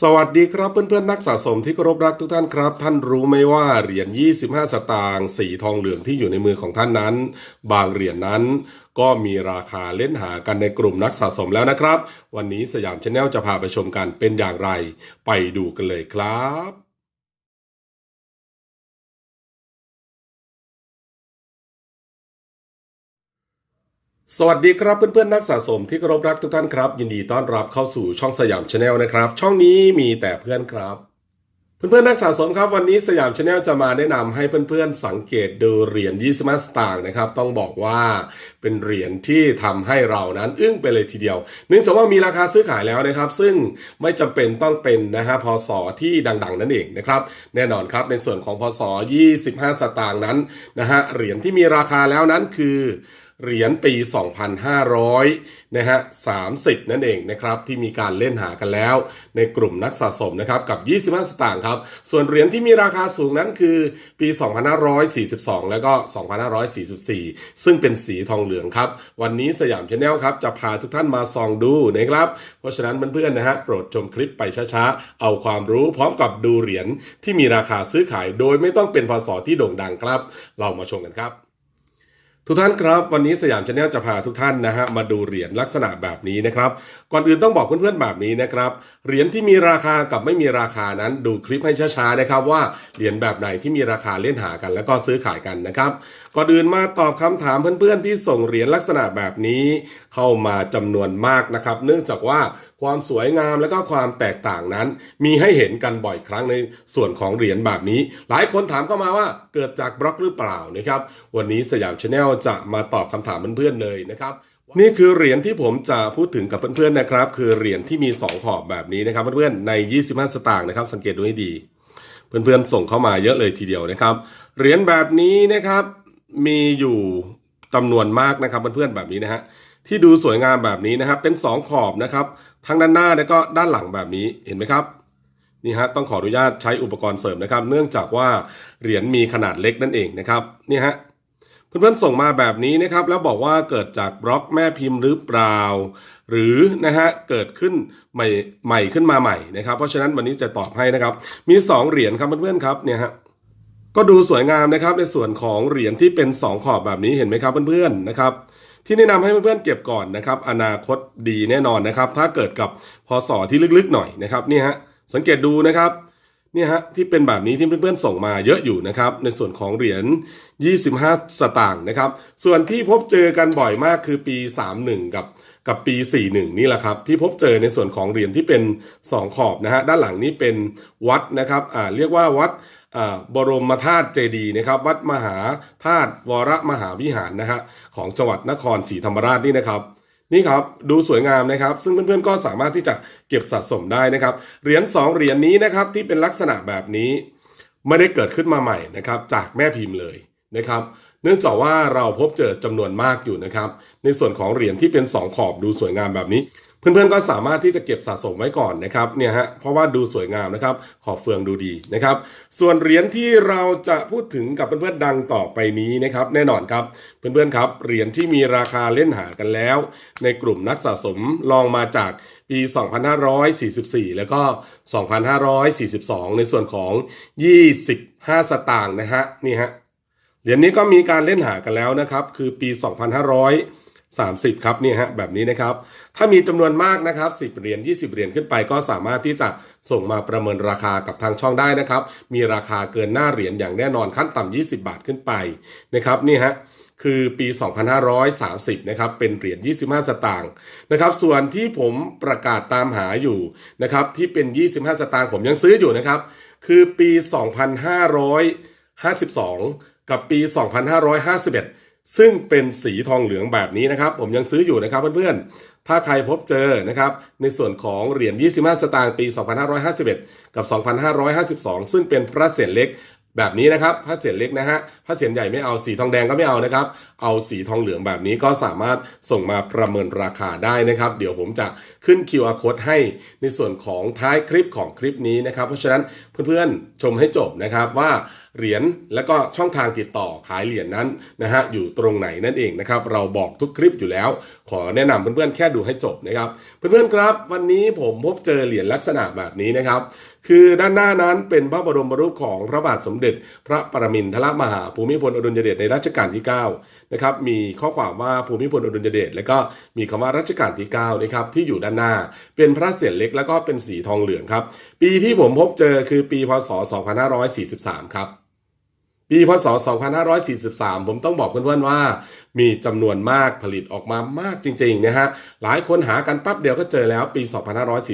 สวัสดีครับเพื่อนๆนักสะสมที่เคารพรักทุกท่านครับ ท่านรู้ไหมว่าเหรียญ 25 สตางค์สีทองเหลืองที่อยู่ในมือของท่านนั้น บางเหรียญนั้น ก็มีราคาเล่นหากันในกลุ่มนักสะสมแล้วนะครับ วันนี้สยามชาแนลจะพาไปชมกันเป็นอย่างไร ไปดูกันเลยครับ สวัสดีครับเพื่อนๆนักสะสมที่เคารพรักทุกท่านครับ ยินดีต้อนรับเข้าสู่ช่องสยามชาแนลนะครับ ช่องนี้มีแต่เพื่อนครับ เพื่อนๆนักสะสมครับวันนี้สยามชาแนลจะมาแนะนำให้เพื่อนๆสังเกตดูเหรียญ25สตางค์นะครับ ต้องบอกว่าเป็นเหรียญที่ทำให้เรานั้นอึ้งไปเลยทีเดียว เนื่องจากว่ามีราคาซื้อขายแล้วนะครับ ซึ่งไม่จำเป็นต้องเป็นนะฮะพศที่ดัง ๆ นั่นเองนะครับ แน่นอนครับในส่วนของพศ25 สตางค์นั้นนะฮะเหรียญที่มีราคาแล้วนั้นคือเหรียญปี 2,500นะฮะ30 นั่นเองนะครับที่มีการเล่นหากันแล้ว ในกลุ่มนักสะสมนะครับกับ 25 สตางค์ครับ ส่วนเหรียญที่มีราคาสูงนั้นคือปี 2,542 แล้วก็ 2,544 ซึ่งเป็นสีทองเหลืองครับ วันนี้สยามชาแนลครับจะพาทุกท่านมาส่องดูนะครับ เพราะฉะนั้นเพื่อนๆนะฮะโปรดชมคลิปไปช้าๆ เอาความรู้พร้อมกับดูเหรียญที่มีราคาซื้อขายโดยไม่ต้องเป็นพศที่โด่งดังครับ เรามาชมกันครับ ทุกท่านครับ วันนี้สยามชาแนลจะพาทุกท่านนะฮะมาดูเหรียญลักษณะแบบนี้นะครับ ก่อนอื่นต้องบอกเพื่อนๆแบบนี้นะครับเหรียญที่มีราคากับไม่มีราคานั้นดูคลิปให้ช้าๆนะครับว่าเหรียญแบบไหนที่มีราคาเล่นหากัน แล้วก็ซื้อขายกันนะครับก่อนอื่นมาตอบคำถามเพื่อนๆที่ส่งเหรียญลักษณะแบบนี้เข้ามาจำนวนมากนะครับ เนื่องจากว่าความสวยงามและก็ความแตกต่างนั้น มีให้เห็นกันบ่อยครั้งในส่วนของเหรียญแบบนี้ หลายคนถามเข้ามาว่าเกิดจากบล็อกหรือเปล่านะครับ วันนี้สยามชาแนลจะมาตอบคำถามเพื่อนๆเลยนะครับ นี่คือเหรียญที่ผมจะพูดถึงกับเพื่อนๆนะครับ คือเหรียญที่มี 2 ขอบแบบนี้นะครับเพื่อนๆใน 25 สตางค์นะครับ สังเกตดูให้ดี เพื่อนๆส่งเข้ามาเยอะเลยทีเดียวนะครับ เหรียญแบบนี้นะครับมีอยู่จำนวนมากนะครับเพื่อนๆแบบนี้นะฮะที่ดูสวยงามแบบนี้นะครับ เป็น 2 ขอบนะครับทั้งด้านหน้าและก็ด้านหลังแบบนี้เห็นไหมครับนี่ฮะต้องขออนุญาตใช้อุปกรณ์เสริมนะครับ เนื่องจากว่าเหรียญมีขนาดเล็กนั่นเองนะครับนี่ฮะ เพื่อนๆส่งมาแบบนี้นะครับแล้วบอกว่าเกิดจากบล็อกแม่พิมพ์หรือเปล่า หรือนะฮะเกิดขึ้นใหม่ใหม่ขึ้นมาใหม่นะครับ เพราะฉะนั้นวันนี้จะตอบให้นะครับ มี 2 เหรียญครับเพื่อนๆครับเนี่ยฮะก็ดูสวยงามนะครับในส่วนของเหรียญที่เป็น 2 ขอบแบบนี้เห็นไหมครับเพื่อนๆนะครับที่แนะนำให้เพื่อนๆเก็บก่อนนะครับ อนาคตดีแน่นอนนะครับ ถ้าเกิดกับพศที่ลึกๆหน่อยนะครับนี่ฮะสังเกตดูนะครับ เนี่ยฮะที่เป็นแบบนี้ที่เพื่อนๆส่งมาเยอะอยู่นะครับในส่วนของเหรียญ 25 สตางค์นะครับ ส่วนที่พบเจอกันบ่อยมากคือปี 31 กับกับปี 41 นี่แหละครับ ที่พบเจอในส่วนของเหรียญที่เป็น 2 ขอบนะฮะด้านหลังนี้เป็นวัดนะครับอ่าเรียกว่าวัดอ่าบรมธาตุเจดีนะครับ วัดมหาธาตุวรมหาวิหารนะฮะของจังหวัดนครศรีธรรมราชนี่นะครับ นี่ครับดูสวยงามนะครับ ซึ่งเพื่อนๆก็สามารถที่จะเก็บสะสมได้นะครับเหรียญ2เหรียญนี้นะครับที่เป็นลักษณะแบบนี้ ไม่ได้เกิดขึ้นมาใหม่นะครับจากแม่พิมพ์เลยนะครับเนื่องจากว่าเราพบเจอจำนวนมากอยู่นะครับ ในส่วนของเหรียญที่เป็น 2 ขอบดูสวยงามแบบนี้ เพื่อนๆก็สามารถที่จะเก็บสะสมไว้ก่อนนะครับเนี่ยฮะเพราะว่าดูสวยงามนะครับ ขอบเฟืองดูดีนะครับ ส่วนเหรียญที่เราจะพูดถึงกับเพื่อนๆดังต่อไปนี้นะครับ แน่นอนครับเพื่อนๆครับเหรียญที่มีราคาเล่นหากันแล้ว ในกลุ่มนักสะสมลองมาจากปี 2544 แล้วก็ 2542 ในส่วนของ 25 สตางค์นะฮะนี่ฮะเหรียญนี้ก็มีการเล่นหากันแล้วนะครับ คือปี 2500 30 ครับเนี่ยฮะแบบนี้นะครับ ถ้ามีจำนวนมากนะครับ 10 เหรียญ20 เหรียญขึ้นไป ก็สามารถที่จะส่งมาประเมินราคากับทางช่องได้นะครับ มีราคาเกินหน้าเหรียญอย่างแน่นอนขั้นต่ำ20 บาทขึ้นไปนะครับนี่ฮะคือปี 2530 นะครับ เป็นเหรียญ 25 สตางค์ นะครับ ส่วนที่ผมประกาศตามหาอยู่ นะครับ ที่เป็น 25 สตางค์ ผมยังซื้ออยู่นะครับ คือปี 2552 กับปี 2551 ซึ่งเป็นสีทองเหลืองแบบนี้นะครับ ผมยังซื้ออยู่นะครับเพื่อนๆ ถ้าใครพบเจอนะครับ ในส่วนของเหรียญ 25 สตางค์ปี 2551 กับ 2552 ซึ่งเป็นพระเศียรเล็กแบบนี้นะครับผ้าเสียนเล็กนะฮะผ้าเสียนใหญ่ไม่เอาสีทองแดงก็ไม่เอานะครับ เอาสีทองเหลืองแบบนี้ก็สามารถส่งมาประเมินราคาได้นะครับ เดี๋ยวผมจะขึ้น QR code ให้ในส่วนของท้ายคลิปของคลิปนี้นะครับ เพราะฉะนั้นเพื่อนๆชมให้จบนะครับว่า เหรียญแล้วก็ช่องทางติดต่อขายเหรียญนั้นนะฮะอยู่ตรงไหนนั่นเองนะครับเราบอกทุกคลิปอยู่แล้ว ขอแนะนำเพื่อนๆแค่ดูให้จบนะครับเพื่อนๆครับ วันนี้ผมพบเจอเหรียญลักษณะแบบนี้นะครับ คือด้านหน้านั้นเป็นพระบรมรูปของพระบาทสมเด็จ พระปรมินทรมหาภูมิพลอดุลยเดชในรัชกาลที่9นะครับมีข้อความว่าภูมิพลอดุลยเดชแล้วก็มีคำว่ารัชกาลที่9นะครับที่อยู่ด้านหน้า เป็นพระเศียรเล็กแล้วก็เป็นสีทองเหลืองครับ ปีที่ผมพบเจอคือปีพศ 2543 ครับ ปีพศ 2543 ผมต้องบอกเพื่อนๆว่า มีจำนวนมากผลิตออกมามากจริงๆนะฮะหลายคนหากันปั๊บเดียวก็เจอแล้วปี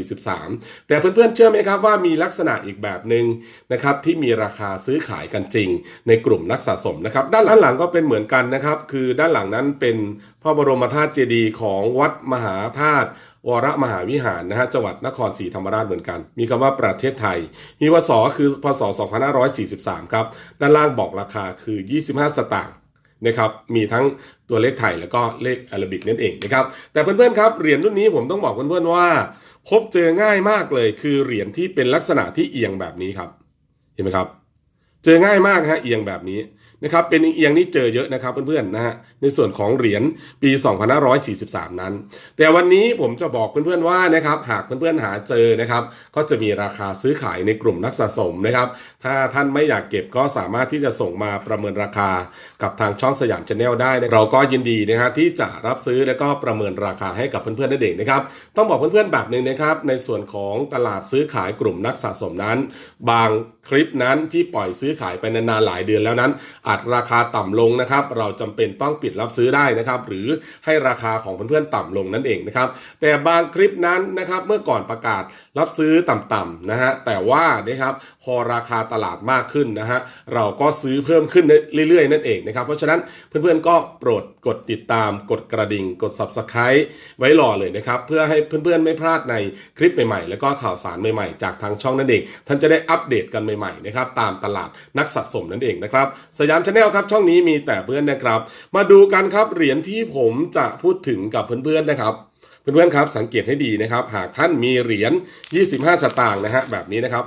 2543 แต่เพื่อนๆเชื่อไหมครับว่ามีลักษณะอีกแบบหนึ่งนะครับที่มีราคาซื้อขายกันจริง ในกลุ่มนักสะสมนะครับด้านหลังก็เป็นเหมือนกันนะครับคือด้านหลังนั้นเป็นพระบรมธาตุเจดีย์ของวัดมหาธาตุ วรมหาวิหารนะฮะจังหวัดนครศรีธรรมราชเหมือนกัน มีคำว่าประเทศไทย มีวศคือพศ 2543 ครับ ด้านล่างบอกราคาคือ 25 สตางค์นะครับ มีทั้งตัวเลขไทยแล้วก็เลขอารบิกนั่นเองนะครับ แต่เพื่อนๆครับเหรียญรุ่นนี้ผมต้องบอกเพื่อนๆว่า พบเจอง่ายมากเลย คือเหรียญที่เป็นลักษณะที่เอียงแบบนี้ครับ เห็นไหมครับ เจอง่ายมากฮะเอียงแบบนี้ นะครับเป็นเอียงนี่เจอเยอะนะครับเพื่อนๆนะฮะในส่วนของเหรียญปี 2543 นั้น แต่วันนี้ผมจะบอกเพื่อนๆว่านะครับหากเพื่อนๆหาเจอนะครับก็จะมีราคาซื้อขายในกลุ่มนักสะสมนะครับถ้าท่านไม่อยากเก็บก็สามารถที่จะส่งมาประเมินราคากับทางช่องสยามชาแนลได้นะเราก็ยินดีนะฮะที่จะรับซื้อแล้วก็ประเมินราคาให้กับเพื่อนๆนั่นเองนะครับต้องบอกเพื่อนๆแบบหนึ่งนะครับในส่วนของตลาดซื้อขายกลุ่มนักสะสมนั้น บางคลิปนั้นที่ปล่อยซื้อขายไปนานๆหลายเดือนแล้วนั้นอาจราคาต่ำลงนะครับ เราจำเป็นต้องปิดรับซื้อได้นะครับ หรือให้ราคาของเพื่อนๆต่ำลงนั่นเองนะครับ แต่บางคลิปนั้นนะครับเมื่อก่อนประกาศรับซื้อต่ำๆนะฮะแต่ว่านะครับพอราคาตลาดมากขึ้นนะฮะเราก็ซื้อเพิ่มขึ้นเรื่อยๆ นั่นเองนะครับ เพราะฉะนั้นเพื่อนๆก็โปรดกดติดตามกดกระดิ่ง กด subscribe ไว้รอเลยนะครับ เพื่อให้เพื่อนๆไม่พลาดในคลิปใหม่ๆ แล้วก็ข่าวสารใหม่ๆ จากทางช่องนั่นเอง ท่านจะได้อัปเดตกันใหม่ๆนะครับตามตลาดนักสะสมนั่นเองนะครับสยามชาแนลครับช่องนี้มีแต่เพื่อนนะครับ มาดูกันครับเหรียญที่ผมจะพูดถึงกับเพื่อนๆนะครับเพื่อนๆครับสังเกตให้ดีนะครับ หากท่านมีเหรียญ 25 สตางค์นะฮะแบบนี้นะครับ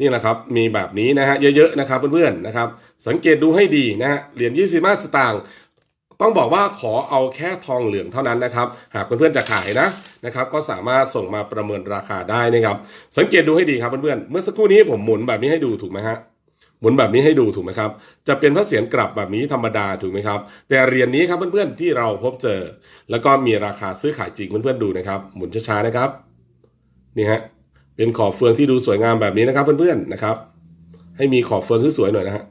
นี่แหละครับมีแบบนี้นะฮะเยอะๆนะครับเพื่อนๆนะครับ สังเกตดูให้ดีนะฮะเหรียญ 25 สตางค์ต้องบอกว่าขอเอาแค่ทองเหลืองเท่านั้นนะครับ หากเพื่อนๆจะขายนะนะครับก็สามารถส่งมาประเมินราคาได้นะครับ สังเกตดูให้ดีครับเพื่อนๆเมื่อสักครู่นี้ผมหมุนแบบนี้ให้ดูถูกไหมฮะ หมุนแบบนี้ให้ดูถูกไหมครับ จะเป็นพระเศียรกลับแบบนี้ธรรมดาถูกไหมครับ แต่เหรียญนี้ครับเพื่อนๆที่เราพบเจอ แล้วก็มีราคาซื้อขายจริงเพื่อนๆดูนะครับ หมุนช้าๆนะครับ นี่ฮะ เป็นขอบเฟืองที่ดูสวยงามแบบนี้นะครับ เพื่อนๆนะครับ ให้มีขอบเฟืองที่สวยหน่อยนะฮะ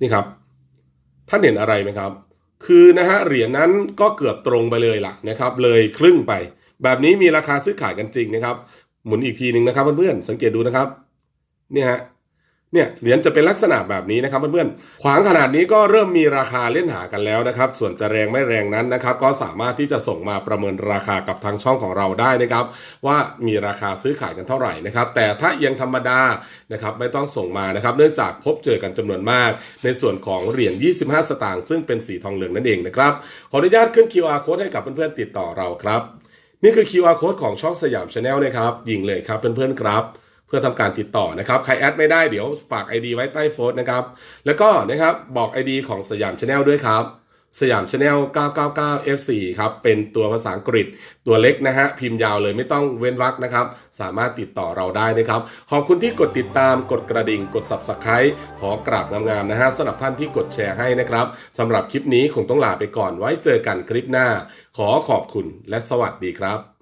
นี่ครับ ท่านเห็นอะไรไหมครับ คือนะฮะเหรียญนั้นก็เกือบตรงไปเลยล่ะนะครับ เลยครึ่งไป แบบนี้มีราคาซื้อขายกันจริงนะครับ หมุนอีกทีหนึ่งนะครับเพื่อนๆ สังเกตดูนะครับ เนี่ยฮะ เนี่ยเหรียญจะเป็นลักษณะแบบนี้นะครับเพื่อนๆขวางขนาดนี้ก็เริ่มมีราคาเล่นหากันแล้วนะครับ ส่วนจะแรงไม่แรงนั้นนะครับ ก็สามารถที่จะส่งมาประเมินราคากับทางช่องของเราได้นะครับ ว่ามีราคาซื้อขายกันเท่าไหร่นะครับ แต่ถ้ายังธรรมดานะครับไม่ต้องส่งมานะครับ เนื่องจากพบเจอกันจำนวนมาก ในส่วนของเหรียญ 25 สตางค์ซึ่งเป็นสีทองเหลืองนั่นเองนะครับขออนุญาตขึ้น QR code ให้กับเพื่อนๆติดต่อเราครับ นี่คือ QR code ของช่องสยามชาแนลนะครับยิงเลยครับเพื่อนๆครับ เพื่อทำการติดต่อนะครับใครแอดไม่ได้เดี๋ยวฝาก ID ไว้ใต้โพสต์นะครับ แล้วก็นะครับบอก ID ของสยามชาแนลด้วยครับสยามชาแนล999 F4 ครับ เป็นตัวภาษาอังกฤษตัวเล็กนะฮะ พิมพ์ยาวเลยไม่ต้องเว้นวรรคนะครับ สามารถติดต่อเราได้นะครับ ขอบคุณที่กดติดตามกดกระดิ่ง กด Subscribe ขอกราบงามๆนะฮะสำหรับท่านที่กดแชร์ให้นะครับสำหรับคลิปนี้คงต้องลาไปก่อนไว้เจอกันคลิปหน้า ขอขอบคุณและสวัสดีครับ